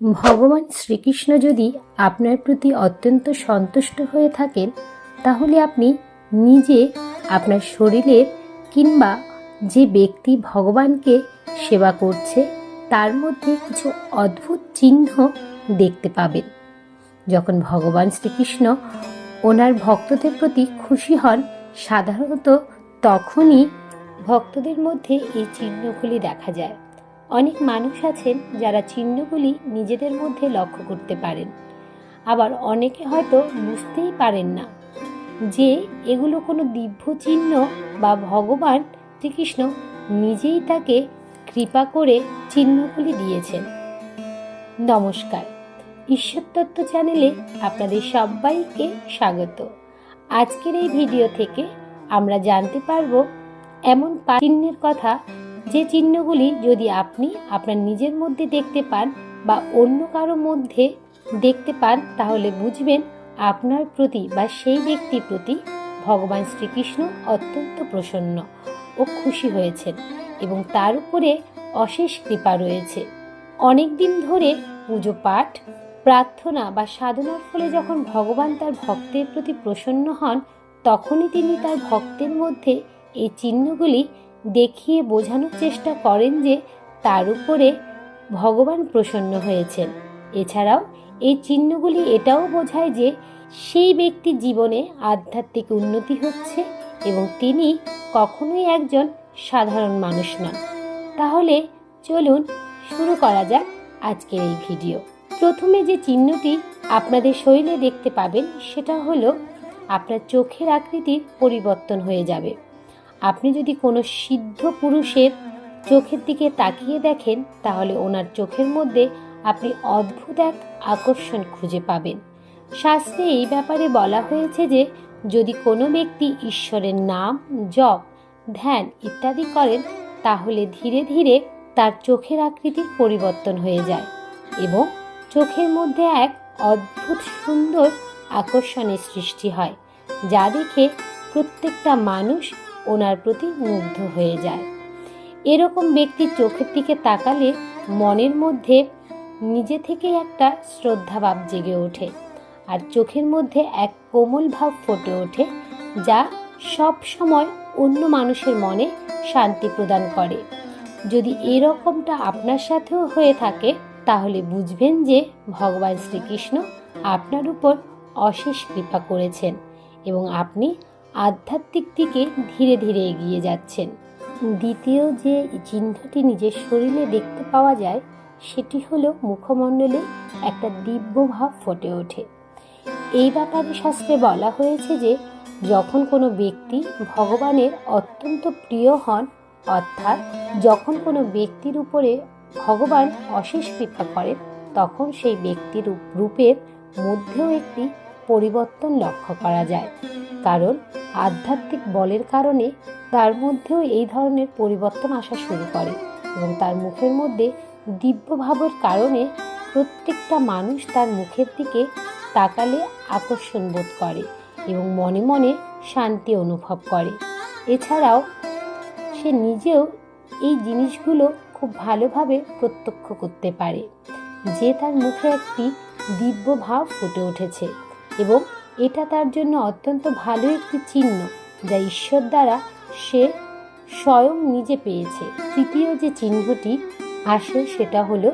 ভগবান শ্রীকৃষ্ণ যদি আপনার প্রতি অত্যন্ত সন্তুষ্ট হয়ে থাকেন, তাহলে আপনি নিজে আপনার শরীরের কিংবা যে ব্যক্তি ভগবানকে সেবা করছে, তার মধ্যে কিছু অদ্ভুত চিহ্ন দেখতে পাবেন। যখন ভগবান শ্রীকৃষ্ণ ওনার ভক্তদের প্রতি খুশি হন, সাধারণত তখনই ভক্তদের মধ্যে এই চিহ্নগুলি দেখা যায়। অনেক মানুষ আছেন যারা চিহ্নগুলি নিজেদের মধ্যে লক্ষ্য করতে পারেন। আবার অনেকে হয়তো বুঝতেই পারেন না যে এগুলো কোনো দিব্য চিহ্ন বা ভগবান শ্রীকৃষ্ণ নিজেই তাকে কৃপা করে চিহ্নগুলি দিয়েছেন। নমস্কার। ঈশ্বরতত্ত্ব চ্যানেলে আপনাদের সবাইকে স্বাগত। আজকের এই ভিডিও থেকে আমরা জানতে পারব এমন চিহ্নের কথা যে চিহ্নগুলি যদি আপনি আপনার নিজের মধ্যে দেখতে পান বা অন্য কারও মধ্যে দেখতে পান, তাহলে বুঝবেন আপনার প্রতি বা সেই ব্যক্তির প্রতি ভগবান শ্রীকৃষ্ণ অত্যন্ত প্রসন্ন ও খুশি হয়েছেন এবং তার উপরে অশেষ কৃপা রয়েছে। অনেক দিন ধরে পুজো পাঠ, প্রার্থনা বা সাধনার ফলে যখন ভগবান তার ভক্তের প্রতি প্রসন্ন হন, তখনই তিনি তার ভক্তের মধ্যে এই চিহ্নগুলি দেখিয়ে বোঝানোর চেষ্টা করেন যে তার উপরে ভগবান প্রসন্ন হয়েছেন। এছাড়াও এই চিহ্নগুলি এটাও বোঝায় যে সেই ব্যক্তির জীবনে আধ্যাত্মিক উন্নতি হচ্ছে এবং তিনি কখনোই একজন সাধারণ মানুষ নন। তাহলে চলুন শুরু করা যাক আজকের এই ভিডিও। প্রথমে যে চিহ্নটি আপনাদের শরীরে দেখতে পাবেন সেটা হলো আপনার চোখের আকৃতির পরিবর্তন হয়ে যাবে। আপনি যদি কোনো সিদ্ধ পুরুষের চোখের দিকে তাকিয়ে দেখেন, তাহলে ওনার চোখের মধ্যে আপনি অদ্ভুত এক আকর্ষণ খুঁজে পাবেন। শাস্ত্রে এই ব্যাপারে বলা হয়েছে যে, যদি কোনো ব্যক্তি ঈশ্বরের নাম, জপ, ধ্যান ইত্যাদি করেন, তাহলে ধীরে ধীরে তার চোখের আকৃতির পরিবর্তন হয়ে যায় এবং চোখের মধ্যে এক অদ্ভুত সুন্দর আকর্ষণের সৃষ্টি হয়, যা দেখে প্রত্যেকটা মানুষ ওনার প্রতি মুগ্ধ হয়ে যায়। এরকম ব্যক্তির চোখের দিকে তাকালে মনের মধ্যে নিজে থেকেই একটা শ্রদ্ধাভাব জেগে ওঠে আর চোখের মধ্যে এক কোমল ভাব ফুটে ওঠে যা সব সময় অন্য মানুষের মনে শান্তি প্রদান করে। যদি এরকমটা আপনার সাথেও হয়ে থাকে, তাহলে বুঝবেন যে ভগবান শ্রীকৃষ্ণ আপনার উপর অশেষ কৃপা করেছেন এবং আপনি আধ্যাত্মিক দিকে ধীরে ধীরে এগিয়ে যাচ্ছেন। দ্বিতীয় যে চিহ্নটি নিজের শরীরে দেখতে পাওয়া যায়, সেটি হলো মুখমণ্ডলে একটা দিব্য ভাব ফুটে ওঠে। এই ব্যাপারে শাস্ত্রে বলা হয়েছে যে, যখন কোনো ব্যক্তি ভগবানের অত্যন্ত প্রিয় হন, অর্থাৎ যখন কোনো ব্যক্তির উপরে ভগবান অশেষ কৃপা করেন, তখন সেই ব্যক্তির রূপের মধ্যেও একটি পরিবর্তন লক্ষ্য করা যায়। কারণ আধ্যাত্মিক বলের কারণে তার মধ্যেও এই ধরনের পরিবর্তন আসা শুরু করে এবং তার মুখের মধ্যে দিব্য ভাবের কারণে প্রত্যেকটা মানুষ তার মুখের দিকে তাকালে আকর্ষণ বোধ করে এবং মনে মনে শান্তি অনুভব করে। এছাড়াও সে নিজেও এই জিনিসগুলো খুব ভালোভাবে প্রত্যক্ষ করতে পারে, যে তার মুখে একটি দিব্য ভাব ফুটে উঠেছে এবং এটা তার জন্য অত্যন্ত ভালো একটি চিহ্ন যা ঈশ্বর দ্বারা সে স্বয়ং নিজে পেয়েছে। তৃতীয় যে চিহ্নটি আসে সেটা হলো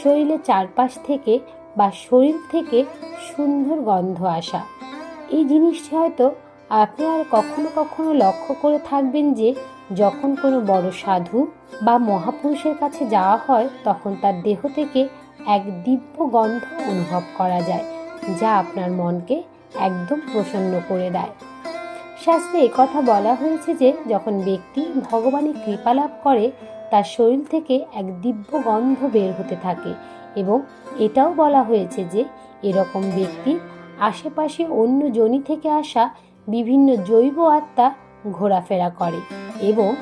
শরীরের চারপাশ থেকে বা শরীর থেকে সুন্দর গন্ধ আসা। এই জিনিসটি হয়তো আপনি আর কখনো কখনো লক্ষ্য করে থাকবেন যে, যখন কোনো বড় সাধু বা মহাপুরুষের কাছে যাওয়া হয়, তখন তার দেহ থেকে এক দিব্য গন্ধ অনুভব করা যায়, যা আপনার মনকে একদম প্রসন্ন করে দেয়। শাস্ত্রে কথা বলা হয়েছে যে, যখন ব্যক্তি ভগবানের কৃপা লাভ করে, তার শরীর থেকে এক দিব্য গন্ধ বের হতে থাকে এবং এটাও বলা হয়েছে যে, এরকম ব্যক্তির আশেপাশে অন্য জনি থেকে আসা বিভিন্ন জৈব আত্মা ঘোরাফেরা করে এবং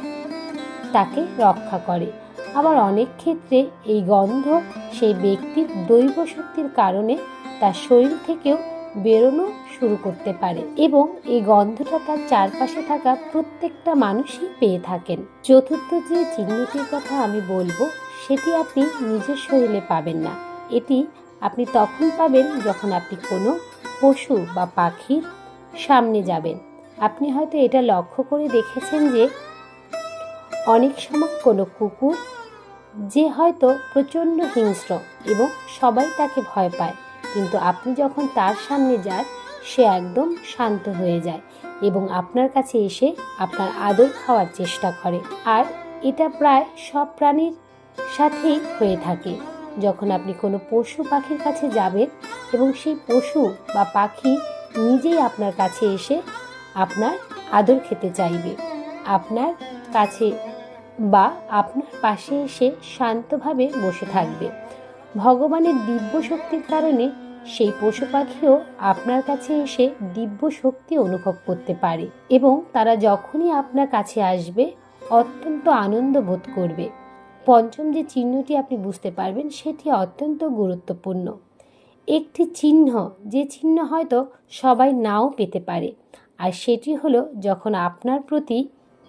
তাকে রক্ষা করে। আবার অনেক ক্ষেত্রে এই গন্ধ সেই ব্যক্তির দৈব শক্তির কারণে তার শরীর থেকেও বেরোনো শুরু করতে পারে এবং এই গন্ধটা তার চারপাশে থাকা প্রত্যেকটা মানুষই পেয়ে থাকেন। চতুর্থ যে চিহ্নটির কথা আমি বলব, সেটি আপনি নিজের শরীরে পাবেন না। এটি আপনি তখন পাবেন যখন আপনি কোনো পশু বা পাখির সামনে যাবেন। আপনি হয়তো এটা লক্ষ্য করে দেখেছেন যে অনেক সময় কোনো কুকুর যে হয়তো প্রচণ্ড হিংস্র এবং সবাই তাকে ভয় পায়। কিন্তু আপনি যখন তার সামনে যান, সে একদম শান্ত হয়ে যায় এবং আপনার কাছে এসে আপনার আদর খাওয়ার চেষ্টা করে। আর এটা প্রায় সব প্রাণীর সাথেই হয়ে থাকে। যখন আপনি কোনো পশু পাখির কাছে যাবেন এবং সেই পশু বা পাখি নিজেই আপনার কাছে এসে আপনার আদর খেতে চাইবে, আপনার কাছে বা আপনার পাশে এসে শান্তভাবে বসে থাকবে। ভগবানের দিব্য শক্তির কারণে সেই পশু পাখিও আপনার কাছে এসে দিব্য শক্তি অনুভব করতে পারে এবং তারা যখনই আপনার কাছে আসবে, অত্যন্ত আনন্দ বোধ করবে। পঞ্চম যে চিহ্নটি আপনি বুঝতে পারবেন, সেটি অত্যন্ত গুরুত্বপূর্ণ। একটি চিহ্ন, যে চিহ্ন হয়তো সবাই নাও পেতে পারে, আর সেটি হলো যখন আপনার প্রতি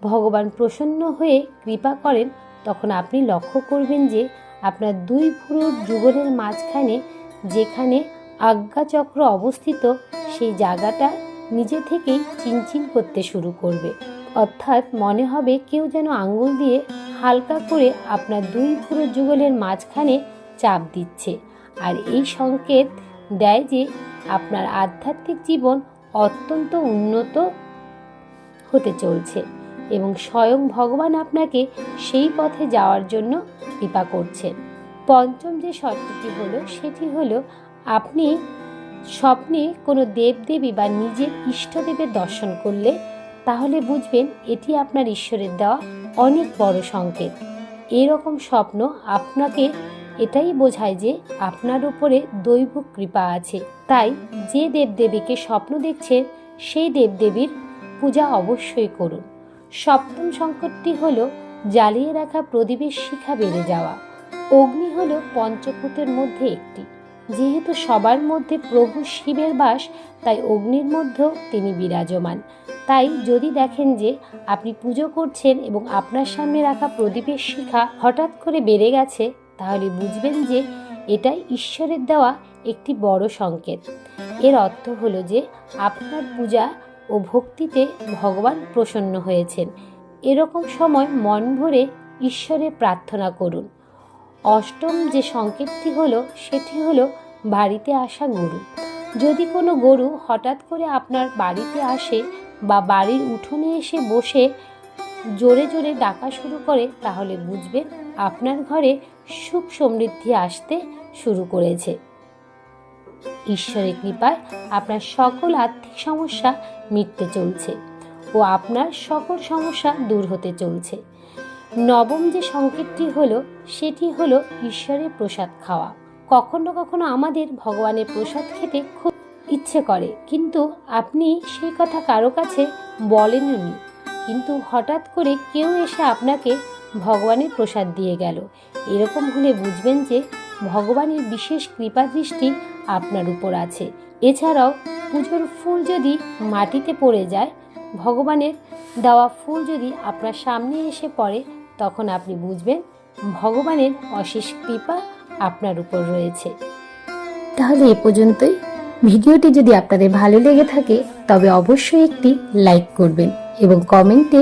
ভগবান প্রসন্ন হয়ে কৃপা করেন, তখন আপনি লক্ষ্য করবেন যে আপনার দুই ভুরুর যুগলের মাঝখানে যেখানে আজ্ঞাচক্র অবস্থিত, সেই জায়গাটা নিজে থেকেই চিনচিন করতে শুরু করবে। অর্থাৎ মনে হবে কেউ যেন আঙ্গুল দিয়ে হালকা করে আপনার দুই ভুরু যুগলের মাঝখানে চাপ দিচ্ছে। আর এই সংকেত দেয় যে আপনার আধ্যাত্মিক জীবন অত্যন্ত উন্নত হতে চলছে। এবং স্বয়ং ভগবান আপনাকে সেই পথে যাওয়ার জন্য কৃপা করছেন। পঞ্চম যে শর্তটি হলো, সেটি হলো আপনি স্বপ্নে কোনো দেবদেবী বা নিজের ইষ্টদেবের দর্শন করলে, তাহলে বুঝবেন এটি আপনার ঈশ্বরের দেওয়া অনেক বড় সংকেত। এরকম স্বপ্ন আপনাকে এটাই বোঝায় যে আপনার উপরে দৈব কৃপা আছে। তাই যে দেবদেবীকে স্বপ্ন দেখছেন, সেই দেবদেবীর পূজা অবশ্যই করুন। সপ্তম সংকটটি হল জ্বালিয়ে রাখা প্রদীপের শিখা বেড়ে যাওয়া। অগ্নি হল পঞ্চভূতের মধ্যে একটি। যেহেতু সবার মধ্যে প্রভু শিবের বাস, তাই অগ্নির মধ্যেও তিনি বিরাজমান। তাই যদি দেখেন যে আপনি পুজো করছেন এবং আপনার সামনে রাখা প্রদীপের শিখা হঠাৎ করে বেড়ে গেছে, তাহলে বুঝবেন যে এটাই ঈশ্বরের দেওয়া একটি বড় সংকেত। এর অর্থ হলো যে আপনার পূজা ও ভক্তিতে ভগবান প্রসন্ন হয়েছেন। এরকম সময় মন ভরে ঈশ্বরে প্রার্থনা করুন। অষ্টম যে সংকেতটি হলো, সেটি হলো বাড়িতে আসা গরু। যদি কোনো গরু হঠাৎ করে আপনার বাড়িতে আসে বা বাড়ির উঠোনে এসে বসে জোরে জোরে ডাকা শুরু করে, তাহলে বুঝবেন আপনার ঘরে সুখ সমৃদ্ধি আসতে শুরু করেছে। ঈশ্বরের কৃপায় আপনার সকল আর্থিক সমস্যা মিটতে চলছে ও আপনার সকল সমস্যা দূর হতে চলছে। নবম যে সংকেতটি হলো, সেটি হলো ঈশ্বরের প্রসাদ খাওয়া। কখনো কখনো আমাদের ভগবানের প্রসাদ খেতে খুব ইচ্ছে করে, কিন্তু আপনি সেই কথা কারও কাছে বলেননি। কিন্তু হঠাৎ করে কেউ এসে আপনাকে ভগবানের প্রসাদ দিয়ে গেল। এরকম হলে বুঝবেন যে, ভগবানের বিশেষ কৃপা দৃষ্টি আপনার উপর আছে। এছাড়াও পুজোর ফুল যদি মাটিতে পড়ে যায়, ভগবানের দেওয়া ফুল যদি আপনার সামনে এসে পড়ে, তখন আপনি বুঝবেন ভগবানের অশেষ কৃপা আপনার উপর রয়েছে। তাহলে এ পর্যন্তই। ভিডিওটি যদি আপনাদের ভালো লেগে থাকে, তবে অবশ্যই একটি লাইক করবেন এবং কমেন্টে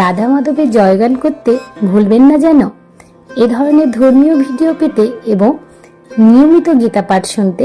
রাধা মাধবের জয়গান করতে ভুলবেন না যেন। এ ধরনের ধর্মীয় ভিডিও পেতে এবং নিয়মিত গীতা পাঠ শুনতে